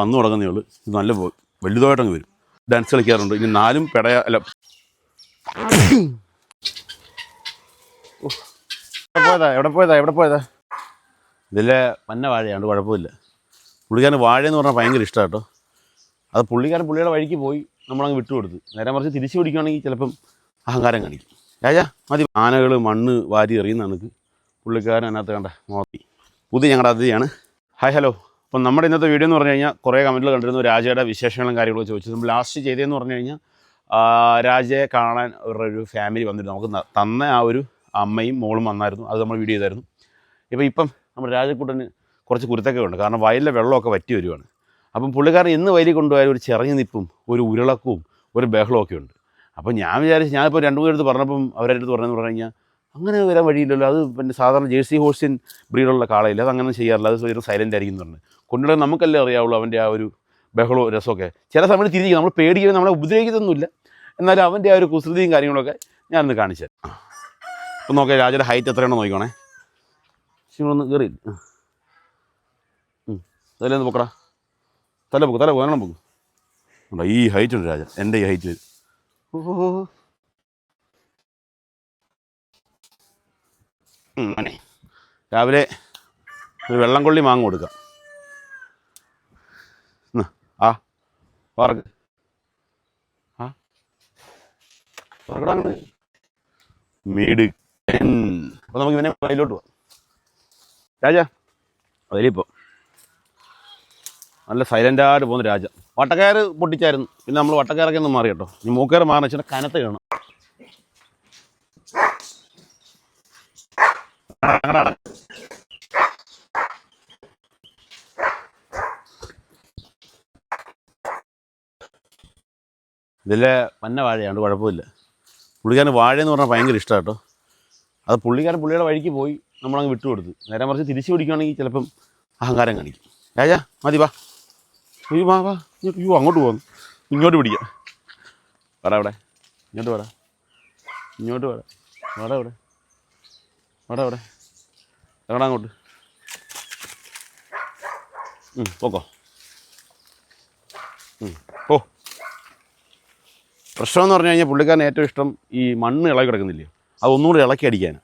വന്നു തുടങ്ങുന്നേ ഉള്ളൂ. ഇത് നല്ല വലുതായിട്ട് വലുതായിട്ടങ്ങ് വരും. ഡാൻസ് കളിക്കാറുണ്ട്. ഇനി നാലും പെടയ അല്ല. പോയതാ? എവിടെ പോയതാ? എവിടെ പോയതാ? ഇതിലെ പന്ന വാഴയാണ്. കുഴപ്പമില്ല. പുള്ളിക്കാരൻ വാഴയെന്ന് പറഞ്ഞാൽ ഭയങ്കര ഇഷ്ടമാണ് കേട്ടോ. അത് പുള്ളിക്കാരൻ പുള്ളിയുടെ വഴിക്ക് പോയി നമ്മളങ്ങ് വിട്ടുകൊടുത്ത് നേരെ മറിച്ച് തിരിച്ചു പിടിക്കുകയാണെങ്കിൽ ചിലപ്പം അഹങ്കാരം കാണിക്കും. രാജാ മതി. ആനകൾ മണ്ണ് വാരി എറിയുന്ന കണക്ക് പുള്ളിക്കാരൻ അതിനകത്ത് കണ്ട മോത്തി. പുതിയ ഞങ്ങളുടെ അതിഥിയാണ്. ഹായ് ഹലോ അപ്പം നമ്മുടെ ഇന്നത്തെ വീഡിയോ എന്ന് പറഞ്ഞു കഴിഞ്ഞാൽ കുറേ കമന്റിൽ കണ്ടിരുന്നു. രാജയുടെ വിശേഷങ്ങളും കാര്യങ്ങളും ചോദിച്ചു. നമ്മൾ ലാസ്റ്റ് ചെയ്തതെന്ന് പറഞ്ഞു കഴിഞ്ഞാൽ രാജയെ കാണാൻ ഒരു ഫാമിലി വന്നിരുന്നു. നമുക്ക് തന്ന ആ ഒരു അമ്മയും മോളും വന്നായിരുന്നു. അത് നമ്മൾ വീഡിയോ ചെയ്തായിരുന്നു. ഇപ്പോൾ ഇപ്പം നമ്മുടെ രാജക്കൂട്ടന് കുറച്ച് കുരുത്തൊക്കെ ഉണ്ട്. കാരണം വയലിലെ വെള്ളമൊക്കെ വറ്റി വരുവാണ്. അപ്പം പുള്ളിക്കാരൻ ഇന്ന് വയലിൽ കൊണ്ടുപോയാൽ ഒരു ചെറിയ നിപ്പും ഒരു ഉരുളക്കവും ഒരു ബഹളമൊക്കെ ഉണ്ട്. അപ്പം ഞാൻ വിചാരിച്ചു ഞാനിപ്പോൾ രണ്ടു മൂന്ന് പറഞ്ഞപ്പം അവരുടെ അടുത്ത് പറഞ്ഞതെന്ന് പറഞ്ഞു കഴിഞ്ഞാൽ അങ്ങനെ വരാൻ വഴിയില്ലല്ലോ. അത് പിന്നെ സാധാരണ ജേഴ്സി ഹോഴ്സിൻ ബ്രീഡുള്ള കാളയില്ല? അത് അങ്ങനെ ചെയ്യാറില്ല. അത് ഒരു സൈലന്റ് ആയിരിക്കും എന്ന് പറഞ്ഞു. കൊണ്ടുപോയി നമുക്കല്ലേ അറിയാവുള്ളൂ അവന്റെ ആ ഒരു ബഹളവും രസമൊക്കെ. ചില സമയത്ത് തിരിക്കും നമ്മൾ പേടിക്കുകയും നമ്മളെ ഉപദ്രവിക്കുന്നൊന്നുമില്ല. എന്നാലും അവന്റെ ആ ഒരു കുസൃതിയും കാര്യങ്ങളൊക്കെ ഞാനൊന്ന് കാണിച്ചു തരാം. അപ്പം നോക്കാം രാജയുടെ ഹൈറ്റ് എത്രയാണെന്ന് നോക്കിക്കോണേ. ശിവനൊന്ന് കയറി തലേന്ന് പൊക്കടാ. തല പൊക്ക് തല പോകും അങ്ങനെ ഉണ്ടോ ഈ ഹൈറ്റ് ഉണ്ട് രാജ എന്റെ ഈ ഹൈറ്റ് ഓ. മോനെ രാവിലെ ഒരു വെള്ളം കൊള്ളി മാങ്ങ കൊടുക്കാം. ആ വറക്ക് ആ. വറക്കടാ അങ്ങോട്ട് മിടുക്കൻ. അപ്പോൾ നമുക്ക് ഇവനെ വയലോട്ട് പോവാം. രാജ അതിലിപ്പോൾ നല്ല സൈലന്റായിട്ട് പോകുന്ന രാജ. വട്ടക്കയർ പൊട്ടിച്ചായിരുന്നു. പിന്നെ നമ്മൾ വട്ടക്കയറൊക്കെ ഒന്ന് മാറി കേട്ടോ. ഈ മൂക്കയർ മാറണം വെച്ചാൽ കനത്ത് കാണും ഇതിലെ പന്ന വാഴയാണ് കുഴപ്പമില്ല. പുള്ളിക്കാരൻ വാഴയെന്ന് പറഞ്ഞാൽ ഭയങ്കര ഇഷ്ടമാണ് കേട്ടോ അത് പുള്ളിക്കാരൻ പുള്ളിയുടെ വഴിക്ക് പോയി നമ്മളങ്ങ് വിട്ടുകൊടുത്ത്. നേരെ മറിച്ച് തിരിച്ചു പിടിക്കുകയാണെങ്കിൽ ചിലപ്പം അഹങ്കാരം കാണിക്കും. രാജാ മതി വാ. അയ്യോ വാ വാ. ഇങ്ങോട്ട് അയ്യോ അങ്ങോട്ട് പോകുന്നു ഇങ്ങോട്ട് പിടിക്കാം. വടാ അവിടെ. ഇങ്ങോട്ട് വടാ. ഇങ്ങോട്ട് വടാ. വടാ ഇവിടെ വടാ അവിടെ എവിടെ അങ്ങോട്ട്. പോക്കോ. ഓ പ്രശ്നമെന്ന് പറഞ്ഞു കഴിഞ്ഞാൽ പുള്ളിക്കാരന് ഏറ്റവും ഇഷ്ടം ഈ മണ്ണ് ഇളകി കിടക്കുന്നില്ലേ? അതൊന്നുകൂടി ഇളക്കി അടിക്കാനാണ്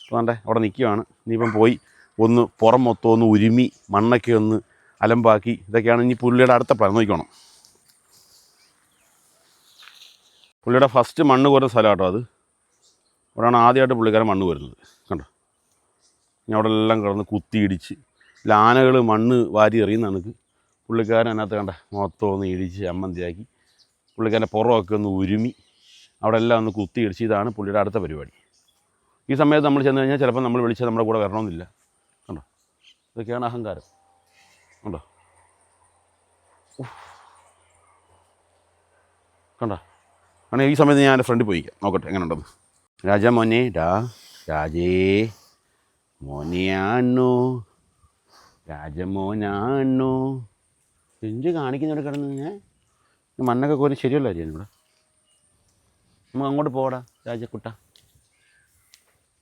അപ്പോൾ വേണ്ടേ അവിടെ നിൽക്കുവാണ് ഇനിയിപ്പം പോയി ഒന്ന് പുറം മൊത്തം ഒന്ന് ഉരുമി മണ്ണൊക്കെ ഒന്ന് അലമ്പാക്കി ഇതൊക്കെയാണ് ഇനി പുള്ളിയുടെ അടുത്ത പ്ലാൻ. നോക്കണം പുള്ളിയുടെ ഫസ്റ്റ് മണ്ണ് കോരുന്ന സ്ഥലമാട്ടോ അത്. അവിടെയാണ് ആദ്യമായിട്ട് പുള്ളിക്കാരൻ മണ്ണ് വരുന്നത്. കണ്ടോ? ഞാൻ അവിടെ എല്ലാം കിടന്ന് കുത്തിയിടിച്ച്. ലാനകൾ മണ്ണ് വാരി എറിയുന്ന കണക്ക്. പുള്ളിക്കാരൻ അതിനകത്ത് കണ്ട? മൊത്തം ഒന്ന് ഇടിച്ച് അമ്മന്തിയാക്കി. പുള്ളിക്കാരന്റെ പുറമൊക്കെ ഒന്ന് ഉരുമി. അവിടെ എല്ലാം ഒന്ന് കുത്തിയിടിച്ച്. ഇതാണ് പുള്ളിയുടെ അടുത്ത പരിപാടി. ഈ സമയത്ത് നമ്മൾ ചെന്ന് കഴിഞ്ഞാൽ ചിലപ്പോൾ നമ്മൾ വിളിച്ചാൽ നമ്മുടെ കൂടെ വരണമെന്നില്ല. കണ്ടോ? ഇതൊക്കെയാണ് അഹങ്കാരം. കണ്ടോ? കണ്ടോ? കാരണം ഈ സമയത്ത് ഞാൻ എന്റെ ഫ്രണ്ടിൽ പോയിക്കാം നോക്കട്ടെ എങ്ങനെ ഉണ്ടെന്ന് രാജ മോനെ ഡാ രാജേ മോനെയാണോ രാജമോനാണോ എന്ത് കാണിക്കുന്നവിടെ കിടന്ന് ഞാൻ മണ്ണൊക്കെ കോരി ശരിയല്ല ചെയ്യാൻ ഇവിടെ. അങ്ങോട്ട് പോടാ രാജക്കുട്ട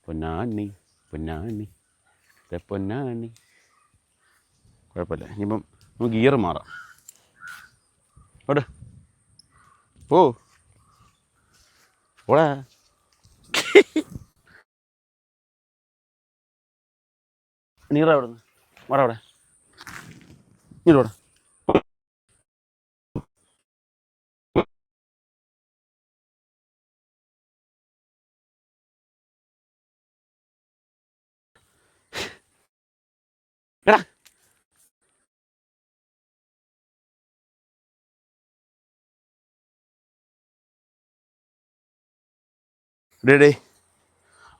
പൊന്നാണി പൊന്നാണി പൊന്നാണി കുഴപ്പമില്ല ഇനിയിപ്പം നമുക്ക് ഗിയർ മാറാം. അവിടെ പോ. പോടാ. നീറ അവിടെ നിന്ന്. വാടാ അവിടെ. ഇങ്ങോട്ട് എടാ.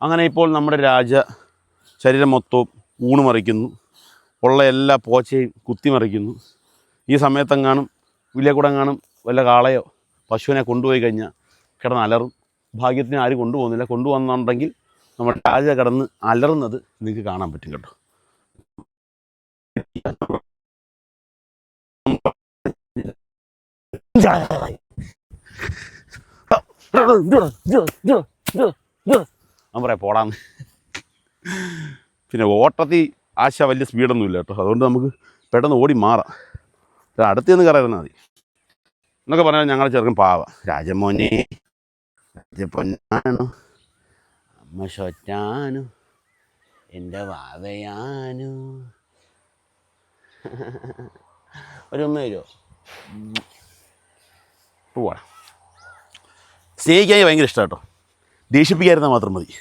അങ്ങനെ ഇപ്പോൾ നമ്മുടെ രാജ ശരീരം മൊത്തവും ഊണ് മറിക്കുന്നു ഉള്ള എല്ലാ പോച്ചയും കുത്തിമറിക്കുന്നു. ഈ സമയത്തെങ്ങാനും വലിയ കൂടെങ്ങാനും വല്ല കാളയോ പശുവിനെ കൊണ്ടുപോയി കഴിഞ്ഞാൽ കിടന്ന് അലറും ഭാഗ്യത്തിന് ആരും കൊണ്ടുപോകുന്നില്ല. കൊണ്ടുവന്നുണ്ടെങ്കിൽ നമ്മൾ രാജ കിടന്ന് അലറുന്നത് നിങ്ങൾക്ക് കാണാൻ പറ്റും കേട്ടോ. ഞാൻ പറയാം പോടാന്ന്. പിന്നെ ഓട്ടത്തിൽ ആശ വലിയ സ്പീഡൊന്നും ഇല്ല കേട്ടോ. അതുകൊണ്ട് നമുക്ക് പെട്ടെന്ന് ഓടി മാറാം. അടുത്ത് നിന്ന് കയറുന്നാൽ മതി. എന്നൊക്കെ പറഞ്ഞാൽ ഞങ്ങൾ ചെറുക്കൻ പാവ. രാജമോനെ രാജപ്പൊന്നാണോ അമ്മ ശൊറ്റാനു എന്റെ വാവയാനു. ഒരു ഉമ്മ വരുമോ പോവാ. സ്നേഹിക്കാൻ ഭയങ്കര ഇഷ്ടമാണ് കേട്ടോ. ദേഷിപ്പിക്കാതിരുന്നാൽ മാത്രം മതി.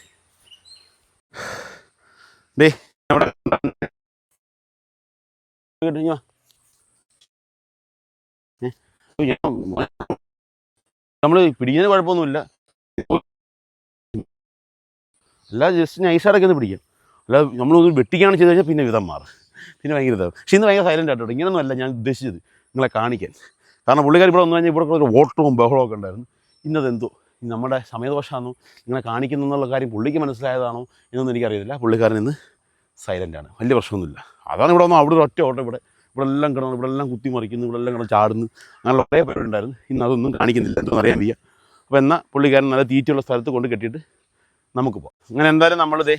ഡേ അവിടെ കേട്ടോ നമ്മൾ പിടിക്കുന്ന കുഴപ്പമൊന്നുമില്ല. അല്ല ജസ്റ്റ് നൈസായിട്ടൊക്കെ ഒന്ന് പിടിക്കാം. അല്ല നമ്മളൊന്ന് വെട്ടിക്കാണ് ചെയ്ത് കഴിഞ്ഞാൽ പിന്നെ വിധം മാറും. പിന്നെ ഭയങ്കര ഇതാവും. പക്ഷേ ഇന്ന് ഭയങ്കര സൈലന്റ് ആട്ടോ. ഇങ്ങനൊന്നുമല്ല അല്ല ഞാൻ ഉദ്ദേശിച്ചത് നിങ്ങളെ കാണിക്കാൻ. കാരണം പുള്ളിക്കാർ ഇവിടെ വന്നു കഴിഞ്ഞാൽ ഇവിടെ ഒരു ഓട്ടവും ബഹളവും ഒക്കെ ഉണ്ടായിരുന്നു. ഇന്നതെന്തോ നമ്മുടെ സമയദോഷമാണോ നിങ്ങളെ കാണിക്കുന്നു എന്നുള്ള കാര്യം പുള്ളിക്ക് മനസ്സിലായതാണോ എന്നൊന്നും എനിക്കറിയത്തില്ല. പുള്ളിക്കാരൻ ഇന്ന് സൈലന്റ് ആണ്. വലിയ പ്രശ്നമൊന്നുമില്ല. അതാണ് ഇവിടെ ഒന്നും അവിടെ ഒരു ഒറ്റ ഓട്ടം ഇവിടെ. ഇവിടെ എല്ലാം കിടന്നു ഇവിടെ എല്ലാം കുത്തി മറിക്കുന്നു ഇവിടെ എല്ലാം കിടന്ന് ചാടുന്നു. അങ്ങനെയുള്ള കുറേ പേരുണ്ടായിരുന്നു ഇന്ന് അതൊന്നും കാണിക്കുന്നില്ല. എന്തോന്ന് അറിയാൻ വയ്യ. അപ്പോൾ എന്നാൽ പുള്ളിക്കാരൻ നല്ല തീറ്റയുള്ള സ്ഥലത്ത് കൊണ്ട് കെട്ടിയിട്ട് നമുക്ക് പോകാം അങ്ങനെ എന്തായാലും നമ്മളിതേ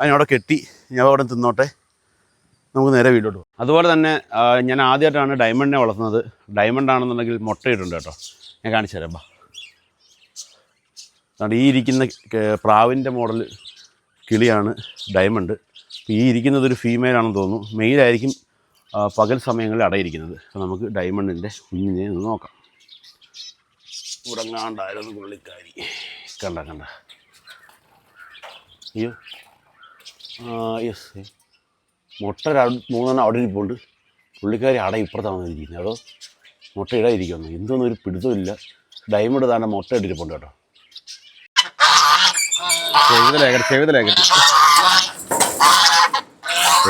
അതിനവിടെ കെട്ടി ഞാൻ അവിടെ തിന്നോട്ടെ. നമുക്ക് നേരെ വീട്ടിലോട്ട് പോകാം അതുപോലെ തന്നെ ഞാൻ ആദ്യമായിട്ടാണ് ഡയമണ്ടിനെ വളർത്തുന്നത്. ഡയമണ്ട് ആണെന്നുണ്ടെങ്കിൽ മുട്ടയിട്ടുണ്ട് കേട്ടോ. ഞാൻ കാണിച്ചു തരാം ബാ. അതുകൊണ്ട് ഈ ഇരിക്കുന്ന പ്രാവിന്റെ മോഡൽ കിളിയാണ് ഡയമണ്ട്. ഈ ഇരിക്കുന്നത് ഒരു ഫീമെയിൽ ആണെന്ന് തോന്നുന്നു. മെയിലായിരിക്കും പകൽ സമയങ്ങളിൽ അടയിരിക്കുന്നത്. അപ്പോൾ നമുക്ക് ഡയമണ്ടിന്റെ കുഞ്ഞിനെ ഒന്ന് നോക്കാം. ഉറങ്ങാണ്ടായിരുന്നു പുള്ളിക്കാരി. കണ്ട കണ്ട. അയ്യോ. യെസ് മുട്ട മൂന്നെണ്ണം അവിടെ ഇരിപ്പുണ്ട്. പുള്ളിക്കാരി അട ഇപ്പുറത്താണ് ഇരിക്കുന്നത് അതോ മുട്ട ഇടാതിരിക്കുന്നു എന്തോന്നും ഒരു പിടുത്തമില്ല. ഡയമണ്ട് താണ്ട മുട്ട ഇട്ടിരിപ്പുണ്ട് കേട്ടോ.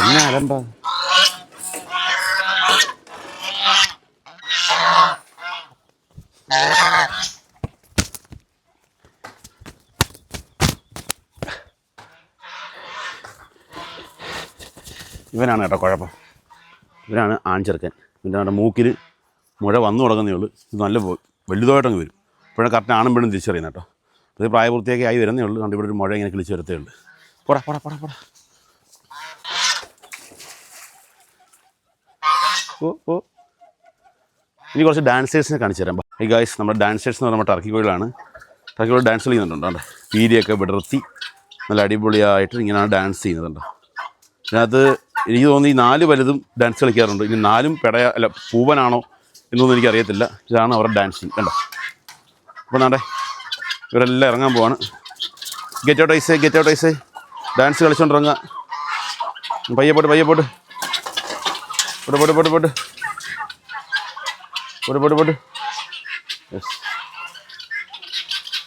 എന്നാ ഇവനാണ് കേട്ടോ കുഴപ്പം. ഇവനാണ് ആൺചെറുക്കൻ. ഇവന്റെ മൂക്കിൽ മുഴ വന്നു തുടങ്ങുന്നേ ഉള്ളൂ. ഇത് നല്ല വലുതായിട്ടങ്ങ് വരും. ഇപ്പോഴും കറക്റ്റ് ആണും പെണ്ണും തിരിച്ചറിയുന്നത് കേട്ടോ. അത് പ്രായപൂർത്തിയൊക്കെ ആയി വരുന്നേ ഉള്ളൂ. കണ്ട് ഇവിടെ ഒരു മഴ ഇങ്ങനെ കിളിച്ച് വരത്തേ ഉള്ളൂ. പോടാ പോടാ പോടാ പോടാ. ഓ ഓ. ഇനി കുറച്ച് ഡാൻസേഴ്സിനെ കാണിച്ചു തരാം. ഈ ഗായ്സ് നമ്മുടെ ഡാൻസേഴ്സ് എന്ന് പറയുമ്പോൾ ടർക്കി കോയിലാണ് ടർക്കി കോയിൽ ഡാൻസ് ചെയ്യുന്നുണ്ടോ പീരിയൊക്കെ വിടർത്തി നല്ല അടിപൊളിയായിട്ട് ഇങ്ങനെയാണ് ഡാൻസ് ചെയ്യുന്നുണ്ടോ ഇതിനകത്ത് എനിക്ക് തോന്നുന്നു ഈ നാല് വലുതും ഡാൻസ് കളിക്കാറുണ്ട്. ഇനി നാലും പെടയ അല്ല പൂവനാണോ എന്നൊന്നും എനിക്കറിയത്തില്ല. ഇതാണ് അവരുടെ ഡാൻസിങ് കണ്ടോ? അപ്പോൾ നാട്ടെ ഇവരെല്ലാം ഇറങ്ങാൻ പോവാണ്. Get out ice get out ice dance കളിച്ചോണ്ടിറങ്ങുക. പയ്യെ പോട്ട് പയ്യെ പോട്ട് പോട്ട് പോട്ട് പോട്ട് പോട്ട് പോട്ട് പോട്ട് യെസ്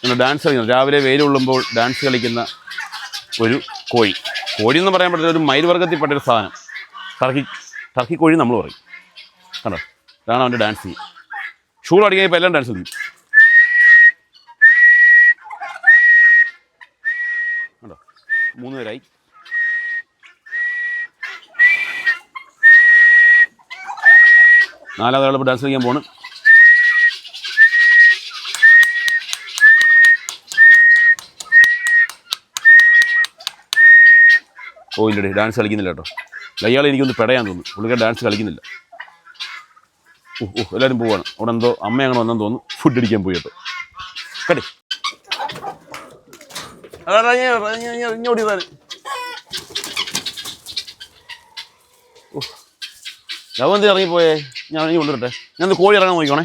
പിന്നെ ഡാൻസ് കളിക്കുന്നത് രാവിലെ വെയിൽ കൊള്ളുമ്പോൾ ഡാൻസ് കളിക്കുന്ന ഒരു കോഴി. കോഴി എന്ന് പറയാൻ പറ്റില്ല ഒരു മയിൽ വർഗത്തിൽപ്പെട്ട ഒരു സാധനം. ടർക്കി ടർക്കി കോഴി നമ്മൾ പറയും. കണ്ടോ? ഇതാണ് അവന്റെ ഡാൻസ് ചെയ്യും ഷൂ അടിക്കാൻ ഇപ്പോൾ എല്ലാം ഡാൻസ് ചെയ്യും മൂന്ന് പേരായി. നാലാമത് ആളിപ്പോൾ ഡാൻസ് കളിക്കാൻ പോണ്. ഓ ഇല്ലടി ഡാൻസ് കളിക്കുന്നില്ല കേട്ടോ. അയാൾ എനിക്കൊന്ന് പെടയാൻ തോന്നുന്നു. പുള്ളിക്കാർ ഡാൻസ് കളിക്കുന്നില്ല. ഓ ഓ എല്ലാവരും പോവാണ്. അവിടെ എന്തോ അമ്മ അങ്ങനെ വന്നെന്ന് തോന്നുന്നു. ഫുഡ് അടിക്കാൻ പോയി കേട്ടോ. കടി ഇതാണ് ലവന്തി ഇറങ്ങിപ്പോയേ? ഞാൻ ഇറങ്ങി കൊണ്ടുവരട്ടെ. ഞാൻ കോഴി ഇറങ്ങാൻ നോക്കിക്കോണേ.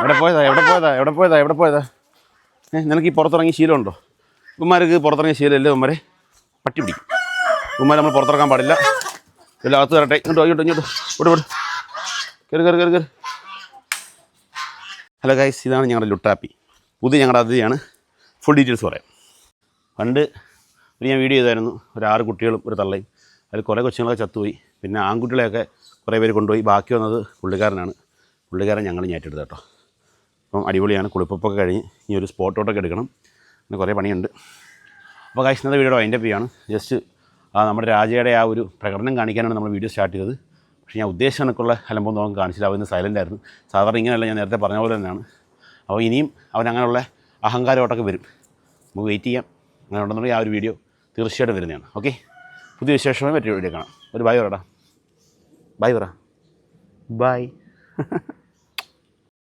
എവിടെ പോയതാ? എവിടെ പോയതാ? എവിടെ പോയതാ? എവിടെ പോയതാ? ഏഹ് നിനക്ക് ഈ പുറത്തിറങ്ങിയ ശീലമുണ്ടോ ഉമ്മാർക്ക് പുറത്തിറങ്ങിയ ശീലമല്ലേ ഉമ്മരെ? പട്ടി പിടിക്കും. ഉമ്മാരെ നമ്മൾ പുറത്തിറക്കാൻ പാടില്ല. എല്ലാം അകത്ത് കയറട്ടെ ഇങ്ങോട്ട് ഇങ്ങോട്ട് ഇങ്ങോട്ട്. ഇവിടെ കയറി കയറി കയറി കയറി ഹലോ ഗൈസ് ഇതാണ് ഞങ്ങളുടെ ലുട്ടാപ്പി. പുതിയ ഞങ്ങളുടെ അതിഥിയാണ്. ഫുൾ ഡീറ്റെയിൽസ് പറയാം. പണ്ട് ഒരു ഞാൻ വീഡിയോ ചെയ്തായിരുന്നു. ഒരു ആറ് കുട്ടികളും ഒരു തള്ളയും. അതിൽ കുറേ കൊച്ചുങ്ങളൊക്കെ ചത്തുപോയി. പിന്നെ ആൺകുട്ടികളെയൊക്കെ കുറേ പേര് കൊണ്ടുപോയി. ബാക്കി വന്നത് പുള്ളിക്കാരനാണ്. പുള്ളിക്കാരൻ ഞങ്ങൾ ഞാറ്റെടുത്ത് കേട്ടോ. അപ്പം അടിപൊളിയാണ്. കുളിപ്പൊക്കെ കഴിഞ്ഞ് ഇനി ഒരു സ്പോട്ടോട്ടൊക്കെ എടുക്കണം. പിന്നെ കുറേ പണിയുണ്ട്. അപ്പോൾ കാശ് ഇന്നത്തെ വീഡിയോ അതിന്റെ പിയാണ് ജസ്റ്റ് ആ നമ്മുടെ രാജയുടെ ആ ഒരു പ്രകടനം കാണിക്കാനാണ് നമ്മൾ വീഡിയോ സ്റ്റാർട്ട് ചെയ്തത്. പക്ഷേ ഞാൻ ഉദ്ദേശം കണക്കുള്ള അലമ്പം നമുക്ക് കാണിച്ചില്ല. അവൻ സൈലന്റ് ആയിരുന്നു. സാധാരണ ഇങ്ങനെയല്ല ഞാൻ നേരത്തെ പറഞ്ഞ പോലെ തന്നെയാണ്. അപ്പോൾ ഇനിയും അവൻ അങ്ങനെയുള്ള അഹങ്കാരമായിട്ടൊക്കെ വരും. നമുക്ക് വെയിറ്റ് ചെയ്യാം. അങ്ങനെ ഉണ്ടെന്നുണ്ടെങ്കിൽ ആ ഒരു വീഡിയോ തീർച്ചയായിട്ടും വരുന്നതാണ്. ഓക്കെ പുതിയ വിശേഷമായി മറ്റൊരു വീഡിയോ കാണാം. ഒരു ബൈ പറടാ ബൈ പറ. ബൈ